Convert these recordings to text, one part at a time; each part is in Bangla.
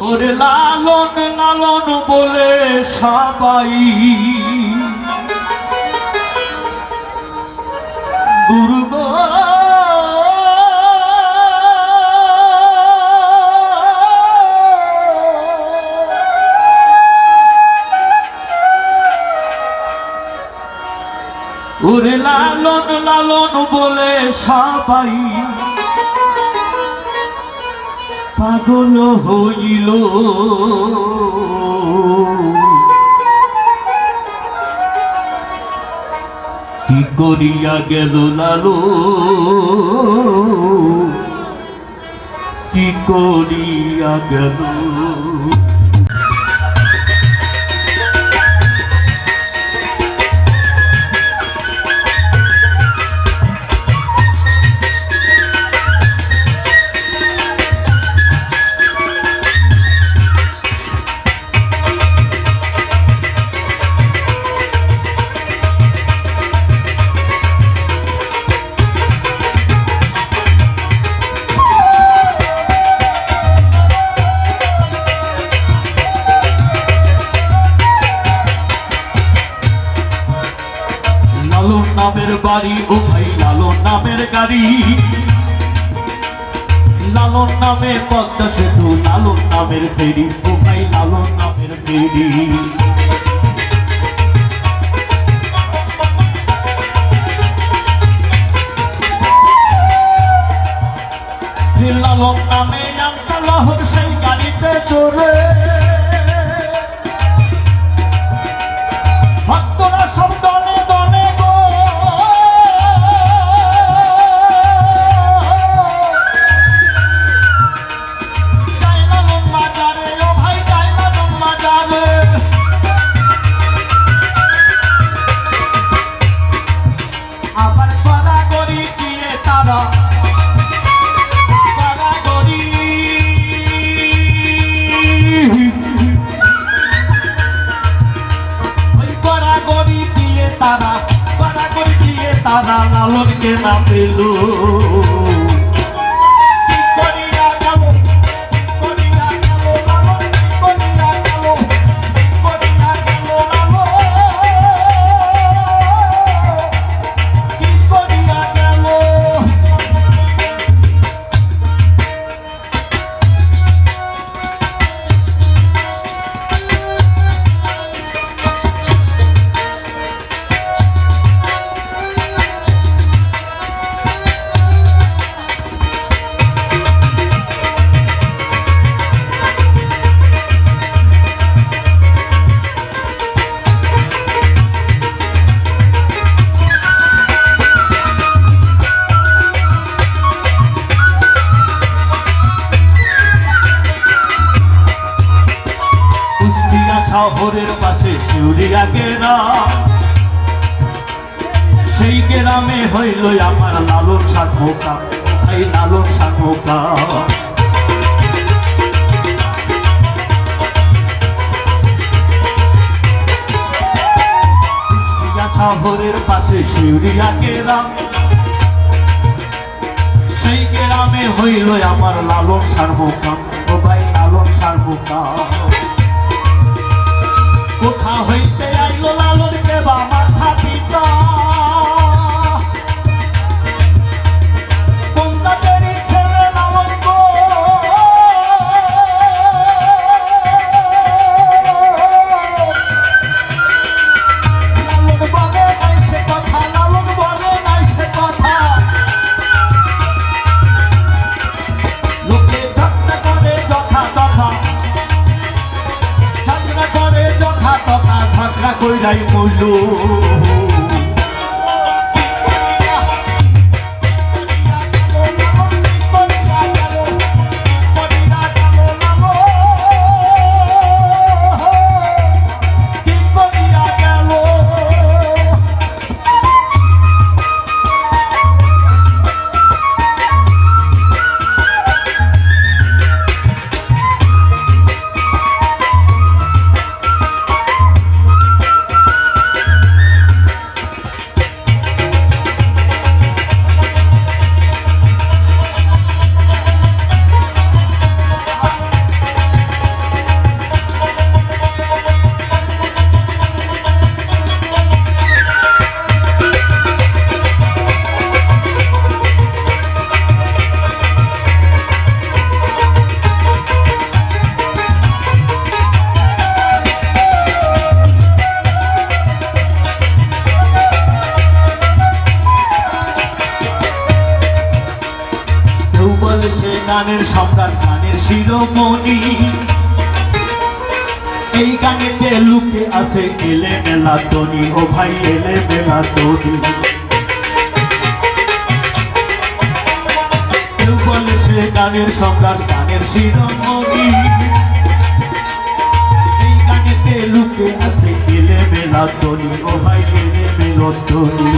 ওরে লালন লালন বলে সবাই। গুরু ওরে লালন লালন বলে সবাই। পাগল হইল। কি করিয়া গেল লালো? কি করিয়া গেল? বাড়ি ও ভাই লালন নামের গাড়ি। লালন নামে পদ্মা সেতু, লালন নামের ফেরি ও ভাই লালন নামের ফেরি। তারা লালনকে না পেল পাশে শিউরিয়া গেরাম সেই গ্রামে হইল আমার লালন সাধোকা ভাই লালন সাধোকা কুষ্টিয়া শহরের পাশে শিউরিয়া গেরাম সেই গ্রামে হইল আমার লালন সার্বকাম ও ভাই লালন সার্বকাম 我怕黑 হলো গানের সম্রাট গানের শিরোমণি। এই গানেতে লুকে আছে এলে মেলা তনি ও ভাই এলে মেলা তনি সে গানের সম্রাট, গানের শিরোমণি। এই গানেতে লুকে আছে এলে মেলা তনি ও ভাই এলে মেলা তনি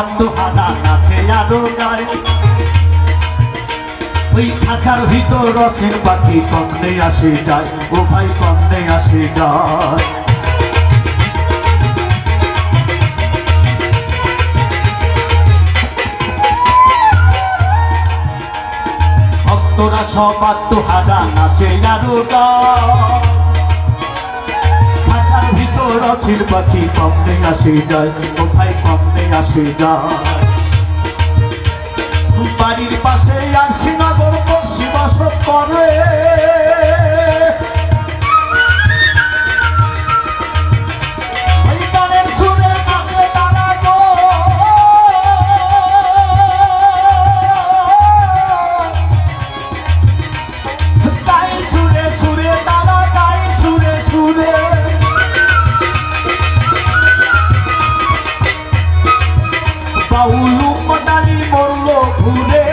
আত্মহারা নাচে আরও গায়। ওই খাঁচার ভিতর রসের পাখি কমনে আসে যায়, ও ভাই কমনে আসে যায়। ভক্তরা সব আত্মহারা নাচে আরও গায়। ভিতর অচির পাখি কমনে আসে যায়, কোথায় কমনে আসে যায়? বাড়ির পাশে আংশিনগর পশ্চিম বসত করে বাউলু মদানি মরল ঘুরে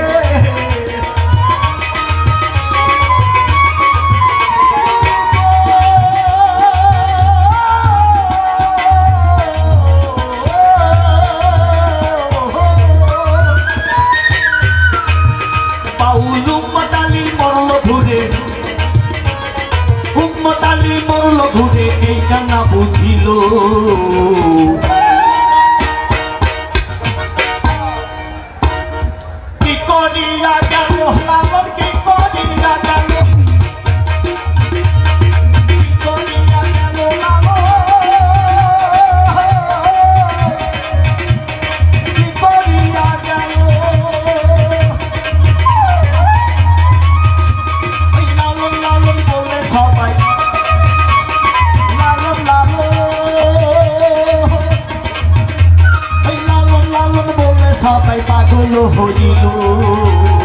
মরল ঘুরে এই কান্না বুঝিল। সবাই পাগল হইল।